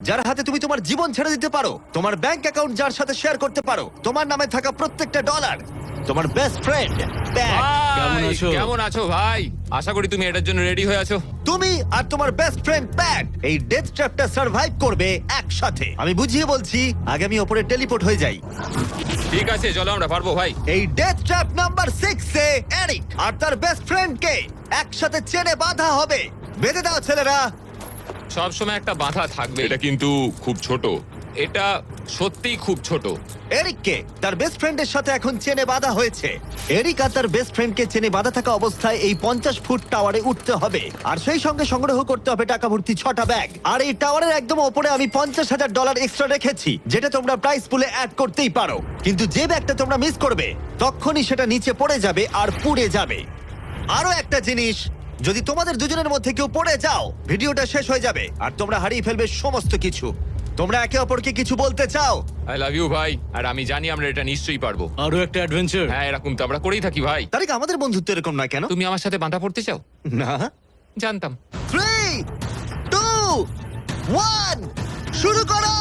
যার হাতে তুমি তোমার জীবন ছেড়ে দিতে পারো তোমার ব্যাংক অ্যাকাউন্ট যার সাথে শেয়ার করতে পারো তোমার নামে থাকা প্রত্যেকটা ডলার তোমার বেস্ট ফ্রেন্ড কেমন ভাই, আছো? কেমন আছো ভাই? আশা করি তুমি এটার জন্য রেডি হয়ে আছো। তুমি আর তোমার বেস্ট ফ্রেন্ড প্যাট এই ডেথ ট্র্যাপটা সার্ভাইভ করবে একসাথে। আমি বুঝিয়ে বলছি আগে আমি ওপরে টেলিপোর্ট হয়ে যাই। ঠিক আছে চলো আমরা পারব ভাই। এই ডেথ ট্র্যাপ নাম্বার সিক্স এ এরিক আর তার বেস্ট ফ্রেন্ডকে একসাথে চেনে বাঁধা হবে। বেঁধে দাও ছেলেরা। সব সময় একটা বাধা থাকবে। এটা কিন্তু খুব ছোট। এটা সত্যিই খুব ছোট। এরিককে তার বেস্ট ফ্রেন্ডের সাথে এখন চেনে বাঁধা হয়েছে। এরিক আর তার বেস্ট ফ্রেন্ডকে চেনে বাঁধা থাকা অবস্থায় এই পঞ্চাশ ফুট টাওয়ারে উঠতে হবে। আর সেই সঙ্গে সংগ্রহ করতে হবে টাকা ভর্তি ছটা ব্যাগ আর এই টাওয়ারের একদম ওপরে আমি পঞ্চাশ হাজার ডলার এক্সট্রা রেখেছি যেটা তোমরা প্রাইস পুলে অ্যাড করতেই পারো। কিন্তু যে ব্যাগটা তোমরা মিস করবে তখনই সেটা নিচে পড়ে যাবে আর পুড়ে যাবে। আরও একটা জিনিস যদি তোমাদের দুজনের মধ্যে কেউ পড়ে যাও ভিডিওটা শেষ হয়ে যাবে আর তোমরা হারিয়ে ফেলবে সমস্ত কিছু। তোমরা একে অপরকে কিছু বলতে চাও? আই লাভ ইউ ভাই। আর আমি জানি আমরা এটা নিশ্চয়ই পারব। আরও একটা অ্যাডভেঞ্চার হ্যাঁ এরকম তো আমরা করেই থাকি ভাই। তারিখ আমাদের বন্ধুত্ব এরকম নয় কেন? তুমি আমার সাথে বাঁধা পড়তে চাও? না। জানতাম। থ্রি টু ওয়ান শুরু করো!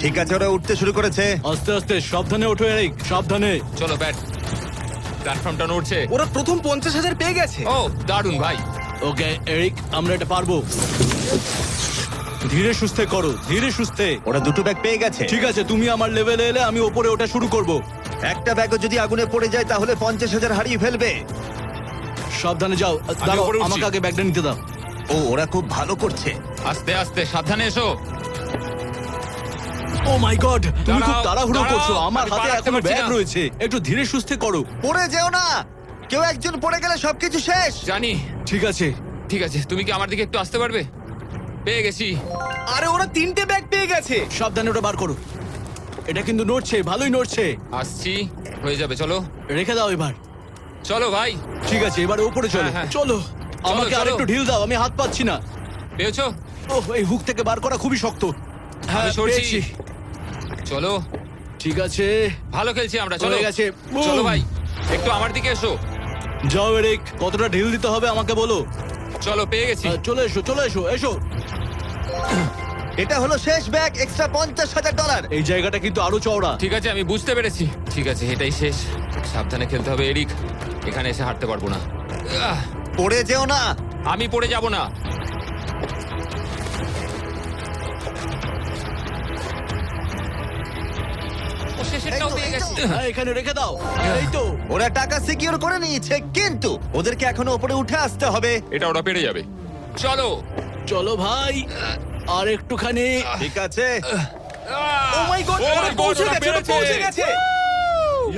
ঠিক আছে ওরা উঠতে শুরু করেছে আস্তে আস্তে সাবধানে ওঠো এরিক। সাবধানে। চলো ব্যাট। প্ল্যাটফর্মটা নড়ছে। ওরা প্রথম পঞ্চাশ হাজার পেয়ে গেছে। ও দারুণ ভাই। ওকে এরিক আমরা এটা পারব। ধীরে সুস্থে করো ধীরে সুস্থে। ওরা দুটো ব্যাগ পেয়ে গেছে। ঠিক আছে তুমি আমার লেভেলে এলে আমি ওপরে ওটা শুরু করব। একটা ব্যাগও যদি আগুনে পড়ে যায় তাহলে পঞ্চাশ হাজার হারিয়ে ফেলবে। সাবধানে যাও দাঁড়াও ওপরে উঠছি। আমাকে আগে ব্যাগটা নিতে দাও। ও ওরা খুব ভালো করছে। আস্তে আস্তে সাবধানে এসো। ও মাই গড তুমি খুব দাঁড়াও, তাড়াহুড়ো দাঁড়াও, করছ। আমার আমি হাতে পা এখনও পারছি ব্যাগ না। রয়েছে। একটু ধীরে সুস্থে করো। পড়ে যেও না। কেউ একজন পড়ে গেলে সবকিছু শেষ। জানি। ঠিক আছে। ঠিক আছে তুমি কি আমার দিকে একটু আসতে পারবে? পেয়ে গেছি। আরে ওরা তিনটে ব্যাগ পেয়ে গেছে। সাবধানে ওটা বার করো। এটা কিন্তু নড়ছে ভালোই নড়ছে। আসছি। হয়ে যাবে চলো। রেখে দাও এবার। চলো ভাই। ঠিক আছে এবারে উপরে চলো। হ্যাঁ, হ্যাঁ। চলো আমাকে চলো। আরেকটু ঢিল দাও আমি হাত পাচ্ছি না। পেয়েছ? ওহ এই হুক থেকে বার করা খুবই শক্ত। হ্যাঁ আমি সরছি। পেয়েছি। চলো। ঠিক আছে। ভালো খেলছি আমরা চলো। হয়ে গেছে। চলো ভাই একটু আমার দিকে এসো। যাও এরিক কতটা ঢিল দিতে হবে আমাকে বলো। চলো পেয়ে গেছি। চলে এসো চলে এসো এসো। এটা হলো শেষ ব্যাগ এক্সট্রা পঞ্চাশ হাজার ডলার এই জায়গাটা কিন্তু আরও চওড়া। ঠিক আছে আমি বুঝতে পেরেছি। ঠিক আছে এটাই শেষ। সাবধানে খেলতে হবে এরিক। এখানে এসে হাঁটতে পারব না। পড়ে যেও না। আমি পড়ে যাব না। শেষেরটাও পেয়ে গেছি। হ্যাঁ এখানে রেখে দাও। এই তো ওরা টাকা সিকিউর করে নিয়েছে কিন্তু ওদেরকে এখনও উপরে উঠে আসতে হবে। এটা ওরা পেরে যাবে। চলো। চলো ভাই আর একটুখানি। ঠিক আছে। ও মাই গড Oh ওরা God, পৌঁছে ওরা গেছে ওরা পেরেছে। পৌঁছে গেছে।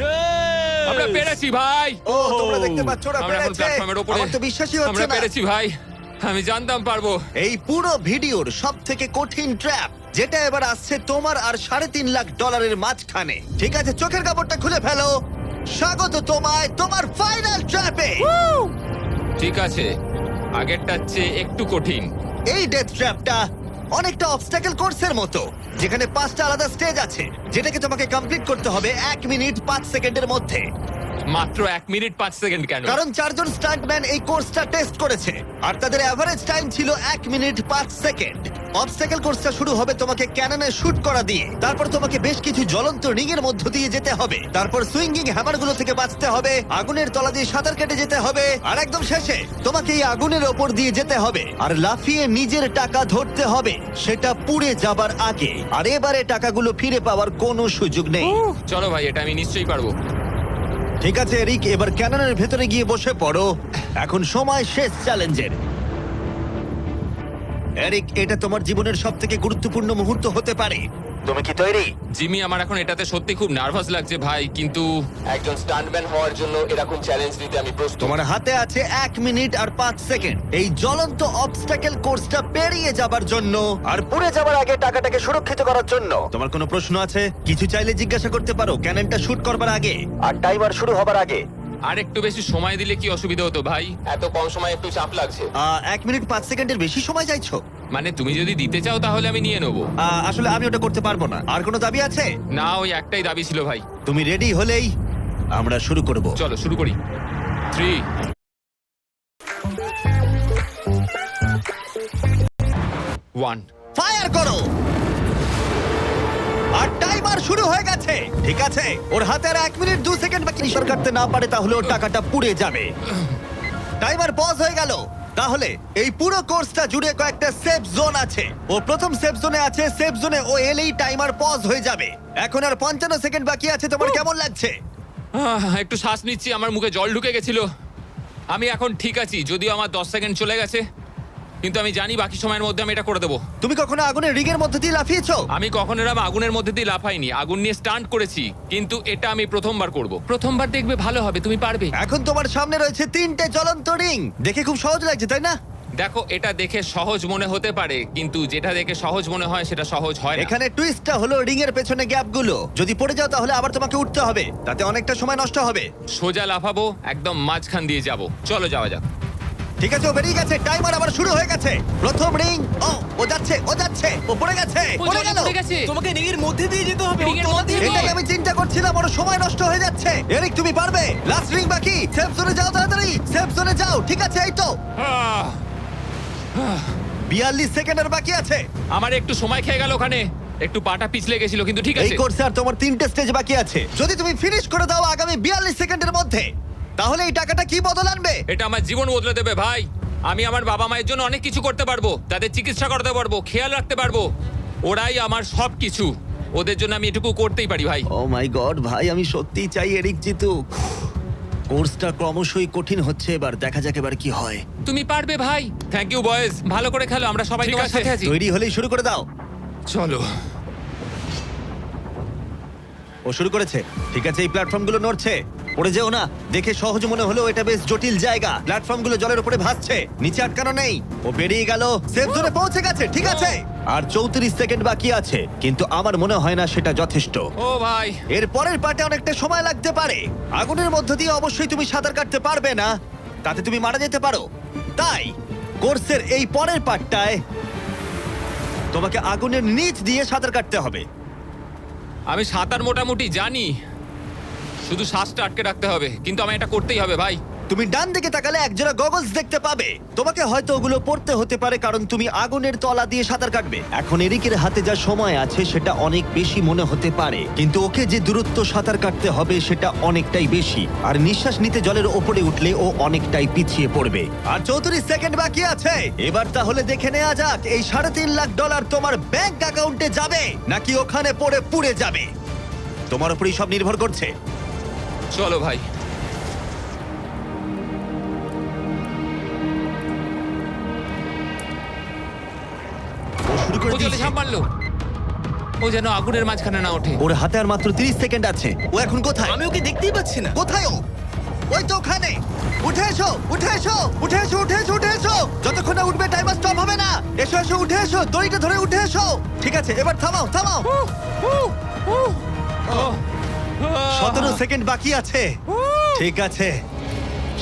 Yes! আমরা পেরেছি ভাই। ও তোমরা দেখতে পাচ্ছ ওরা আমরা এখন পেরেছে। প্ল্যাটফর্মের উপরে আমার তো বিশ্বাসই আমরা হচ্ছে না। পেরেছি ভাই। আমি জানতাম পারব। এই পুরো ভিডিওর সব থেকে কঠিন ট্র্যাপ যেটা এবার আসছে তোমার আর সাড়ে তিন লাখ ডলারের মাঝখানে। ঠিক আছে চোখের কাপড়টা খুলে ফেলো। স্বাগত তোমায় তোমার ফাইনাল ট্র্যাপে ঠিক আছে আগেরটার চেয়ে একটু কঠিন। এই ডেথ ট্র্যাপটা অনেকটা অবস্টাকেল কোর্সের মতো যেখানে পাঁচটা আলাদা স্টেজ আছে যেটাকে তোমাকে কমপ্লিট করতে হবে এক মিনিট পাঁচ সেকেন্ডের মধ্যে। মাত্র এক মিনিট পাঁচ সেকেন্ড কেন? কারণ চারজন স্টান্টম্যান এই কোর্সটা টেস্ট করেছে আর তাদের এভারেজ টাইম ছিল এক মিনিট পাঁচ সেকেন্ড। অবস্টাকেল কোর্সটা শুরু হবে তোমাকে ক্যাননে শুট করা দিয়ে। তারপর তোমাকে বেশ কিছু জ্বলন্ত রিং এর মধ্য দিয়ে যেতে হবে। তারপর সুইঙ্গিং হ্যামারগুলো থেকে বাঁচতে হবে আগুনের তলা দিয়ে সাঁতার কেটে যেতে হবে আর একদম শেষে তোমাকে এই আগুনের ওপর দিয়ে যেতে হবে আর লাফিয়ে নিজের টাকা ধরতে হবে সেটা পুড়ে যাবার আগে। আর এবারে টাকাগুলো ফিরে পাওয়ার কোনো সুযোগ নেই। চলো ভাই এটা আমি নিশ্চয়ই পারব। ঠিক আছে, এরিক, এবার ক্যাননের ভেতরে গিয়ে বসে পড়ো। এখন সময় শেষ চ্যালেঞ্জের। এরিক, এটা তোমার জীবনের সব থেকে গুরুত্বপূর্ণ মুহূর্ত হতে পারে। তুমি কি তৈরি? জিমি আমার এখন এটাতে সত্যি খুব নার্ভাস লাগছে ভাই কিন্তু একজন স্টান্টম্যান হওয়ার জন্য এরকম চ্যালেঞ্জ নিতে আমি প্রস্তুত। তোমার হাতে আছে এক মিনিট আর পাঁচ সেকেন্ড। এই জ্বলন্ত অবস্টাকেল কোর্সটা পেরিয়ে যাবার জন্য। আর পুড়ে যাবার আগে টাকাটাকে সুরক্ষিত করার জন্য। তোমার কোনো প্রশ্ন আছে? কিছু চাইলে জিজ্ঞাসা করতে পারো ক্যাননটা শুট করবার আগে। আর টাইমার শুরু হবার আগে। আর একটু বেশি সময় দিলে কি অসুবিধা হতো ভাই? এত কম সময় একটু চাপ লাগছে। আহ, এক মিনিট পাঁচ সেকেন্ডের বেশি সময় চাইছো? মানে তুমি যদি দিতে চাও তাহলে আমি নিয়ে নেব। আসলে আমি ওটা করতে পারব না। আর কোনো দাবি আছে? না ওই একটাই দাবি ছিল ভাই। তুমি রেডি হলেই আমরা শুরু করব। চলো শুরু করি। থ্রি ওয়ান ফায়ার করো! আর টাইমার শুরু হয়ে গেছে। ঠিক আছে ওর হাতে আর এক মিনিট দু সেকেন্ড বাকি। সরকারতে না পারে তাহলে ওর টাকাটা পুড়ে যাবে। টাইমার পজ হয়ে গেল। তাহলে এই পুরো কোর্সটা জুড়ে কয়েকটা সেফ জোন আছে। ও প্রথম সেফ জোনে আছে সেফ জোনে ও এলেই টাইমার পজ হয়ে যাবে। এখন আর পঞ্চান্ন সেকেন্ড বাকি আছে তোমার কেমন লাগছে? আহ, একটু শ্বাস নিচ্ছি আমার মুখে জল ঢুকে গেছিল। আমি এখন ঠিক আছি যদিও আমার দশ সেকেন্ড চলে গেছে। কিন্তু আমি জানি বাকি সময়ের মধ্যে আমি এটা করে দেবো। তুমি কখনো আগুনের রিগের মধ্যে দিয়ে লাফিয়েছো? আমি কখনো এরম আগুনের মধ্যে দিয়ে লাফাইনি। আগুন নিয়ে স্টান্ট করেছি কিন্তু এটা আমি প্রথমবার করব। প্রথমবার দেখবে ভালো হবে তুমি পারবে। এখন তোমার সামনে রয়েছে তিনটে জ্বলন্ত রিং। দেখে খুব সহজ লাগছে তাই না? দেখো এটা দেখে সহজ মনে হতে পারে কিন্তু যেটা দেখে সহজ মনে হয় সেটা সহজ হয় না। এখানে টুইস্টটা হলো রিং এর পেছনে গ্যাপগুলো। যদি পড়ে যাও তাহলে আবার তোমাকে উঠতে হবে। তাতে অনেকটা সময় নষ্ট হবে। সোজা লাফাবো একদম মাঝখান দিয়ে যাব। চলো যাওয়া যাক। ঠিক আছে ও বেরিয়ে গেছে। টাইমার আবার শুরু হয়ে গেছে। প্রথম রিং ও ও যাচ্ছে ও যাচ্ছে ও পড়ে গেছে ও পড়ে জলে গেল। পড়ে গেছে। তোমাকে রিংয়ের মধ্যে দিয়ে যেতে হবে রিংয়ের মধ্যে দিয়ে? এটাই আমি চিন্তা করছিলাম ওর সময় নষ্ট হয়ে যাচ্ছে। এরিক তুমি পারবে? লাস্ট রিং বাকি। সেফ জোনে যাও তাড়াতাড়ি। সেফ জোনে যাও। ঠিক আছে এই তো। আহ, বিয়াল্লিশ সেকেন্ডের বাকি আছে। আমার একটু সময় খেয়ে গেল ওখানে। একটু পাটা পিছলে গেছিল কিন্তু ঠিক এই আছে। কোর্সে আর তোমার তিনটে স্টেজ বাকি আছে। যদি তুমি ফিনিশ করে দাও আগামী বিয়াল্লিশ সেকেন্ডের মধ্যে। তাহলে এই টাকাটা কি বদল আনবে? এটা আমার জীবন বদলে দেবে ভাই। আমি আমার বাবা মায়ের জন্য অনেক কিছু করতে পারব তাদের চিকিৎসা করতে পারব খেয়াল রাখতে পারব। ওরাই আমার সব কিছু ওদের জন্য আমি এটুকু করতেই পারি ভাই। ও মাই গড ভাই আমি সত্যিই চাই এরিক জিতুক। কোর্সটা ক্রমশই কঠিন হচ্ছে এবার দেখা যাক এবার কি হয়। তুমি পারবে ভাই। থ্যাংক ইউ বয়েজ ভালো করে খেলো আমরা সবাই ঠিক তোমার আছে। সাথে আছি। তৈরি হলেই শুরু করে দাও। চলো। ও শুরু করেছে। ঠিক আছে এই প্ল্যাটফর্মগুলো নড়ছে। পড়ে যেও না। দেখে সহজ মনে হলেও এটা বেশ জটিল জায়গা। প্ল্যাটফর্মগুলো জলের উপরে ভাসছে। নিচে আটকানো নেই। ও বেরিয়ে গেল। সেফ জোনে পৌঁছে গেছে ঠিক আছে। আর চৌত্রিশ সেকেন্ড বাকি আছে। কিন্তু আমার মনে হয় না সেটা যথেষ্ট। ও ভাই। এর পরের পার্টে অনেকটা সময় লাগতে পারে। আগুনের মধ্য দিয়ে অবশ্যই তুমি সাঁতার কাটতে পারবে না। তাতে তুমি মারা যেতে পারো। তাই কোর্সের এই পরের পার্টটায় তোমাকে আগুনের নিচ দিয়ে সাঁতার কাটতে হবে। আমি সাঁতার মোটামুটি জানি। শুধু শ্বাসটা আটকে রাখতে হবে, কিন্তু আমি এটা করতেই হবে, ভাই। তুমি ডান দিকে তাকালে একজোড়া গগলস দেখতে পাবে। তোমাকে হয়তো ওগুলো পড়তে হতে পারে, কারণ তুমি আগুনের তলা দিয়ে সাঁতার কাটবে। এখন এরিকের হাতে যা সময় আছে, সেটা অনেক বেশি মনে হতে পারে। কিন্তু ওকে যে দূরত্ব সাঁতার কাটতে হবে, সেটা অনেকটাই বেশি। আর নিঃশ্বাস নিতে জলের ওপরে উঠলে ও অনেকটাই পিছিয়ে পড়বে। আর চৌত্রিশ সেকেন্ড বাকি আছে। এবার তাহলে দেখে নেওয়া যাক, এই সাড়ে তিন লাখ ডলার তোমার ব্যাংক অ্যাকাউন্টে যাবে, নাকি ওখানে পড়ে পুড়ে যাবে? তোমার উপরেই সব নির্ভর করছে। চলো ভাই। ও শুরু করে ও জলে দিয়েছে। ঝাঁপ মারলো। ও যেন আগুনের মাঝখানে না ওঠে। ওর হাতে আর মাত্র 30 সেকেন্ড আছে। ও এখন কোথায়? আমি ওকে দেখতেই পাচ্ছি না। কোথায় ও? ওই তো ওখানে। উঠে এসো উঠে এসো উঠে এসো উঠে এসো উঠে এসো। যতক্ষণ না উঠবে টাইমার স্টপ হবে না। এসো এসো উঠে এসো দড়িটা ধরে উঠে এসো। ঠিক আছে এবার থামাও থামাও। সতেরো সেকেন্ড বাকি আছে। ঠিক আছে।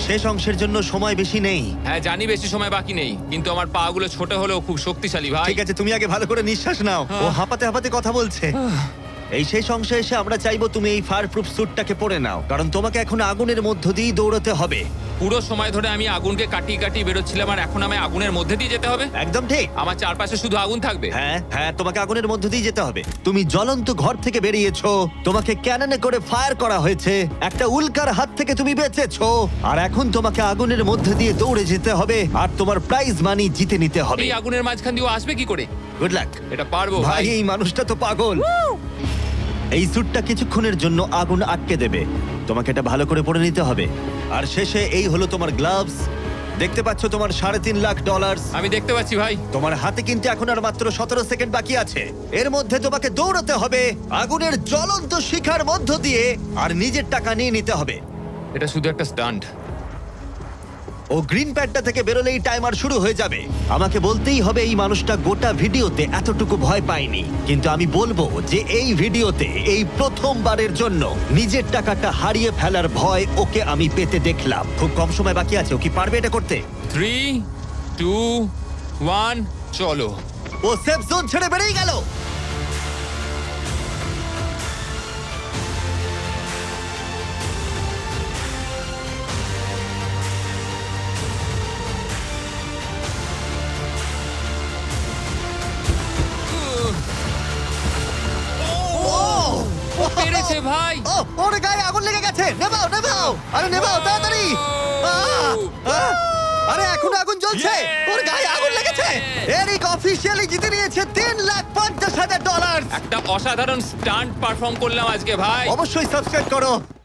শেষ অংশের জন্য সময় বেশি নেই। হ্যাঁ জানি বেশি সময় বাকি নেই কিন্তু আমার পা গুলো ছোট হলেও খুব শক্তিশালী ভাই। ঠিক আছে তুমি আগে ভালো করে নিঃশ্বাস নাও। ও হাঁপাতে হাঁপাতে কথা বলছে। এই শেষ অংশে এসে আমরা চাইব তুমি এই ফায়ার প্রুফ স্যুটটাকে পরে নাও কারণ তোমাকে এখন আগুনের মধ্য দিয়েই দৌড়তে হবে। পুরো সময় ধরে আমি আগুনকে কাটিয়ে কাটিয়ে বেরোচ্ছিলাম আর এখন আমি আগুনের মধ্যে দিয়ে যেতে হবে? একদম ঠিক। আমার চারপাশে শুধু আগুন থাকবে। হ্যাঁ হ্যাঁ তোমাকে আগুনের মধ্য দিয়ে যেতে হবে। তুমি জ্বলন্ত ঘর থেকে বেরিয়েছো। তোমাকে ক্যাননে করে ফায়ার করা হয়েছে। একটা উল্কার হাত থেকে তুমি বেঁচেছো। আর এখন তোমাকে আগুনের মধ্যে দিয়ে দৌড়ে যেতে হবে আর তোমার প্রাইজ মানি জিতে নিতে হবে। এই আগুনের মাঝখান দিয়ে ও আসবে কি করে? গুড লাক এটা পারব ভাই ভাই। এই মানুষটা তো পাগল। এই স্যুটটা কিছুক্ষণের জন্য আগুন আটকে দেবে। তোমাকে এটা ভালো করে পরে নিতে হবে। আর শেষে এই হলো তোমার গ্লাভস দেখতে পাচ্ছ তোমার সাড়ে তিন লাখ ডলার আমি দেখতে পাচ্ছি ভাই। তোমার হাতে কিন্তু এখন আর মাত্র সতেরো সেকেন্ড বাকি আছে। এর মধ্যে তোমাকে দৌড়াতে হবে আগুনের জ্বলন্ত শিখার মধ্য দিয়ে আর নিজের টাকা নিয়ে নিতে হবে। এটা শুধু একটা স্টান্ট ও গ্রিন প্যাডটা থেকে বেরোলেই টাইমার শুরু হয়ে যাবে। আমাকে বলতেই হবে এই মানুষটা গোটা ভিডিওতে এতটুকু ভয় পায়নি। কিন্তু আমি বলব যে এই ভিডিওতে এই প্রথমবারের জন্য নিজের টাকাটা হারিয়ে ফেলার ভয় ওকে আমি পেতে দেখলাম। খুব কম সময় বাকি আছে ও কি পারবে এটা করতে? থ্রি টু ওয়ান চলো। ও সেফ জোন ছেড়ে বেরিয়ে গেল। ও ভাই। ও ওর গায়ে আগুন লেগে গেছে। নেভাও নেভাও। আরে নেভাও তাড়াতাড়ি। আহ! আহ! আরে এখন আগুন জ্বলছে। Yeah! ওর গায়ে আগুন লেগেছে। এরিক অফিসিয়ালি জিতে নিয়েছে তিন লাখ পঞ্চাশ হাজার ডলার একটা অসাধারণ স্টান্ট পারফর্ম করলাম আজকে ভাই। অবশ্যই সাবস্ক্রাইব করো।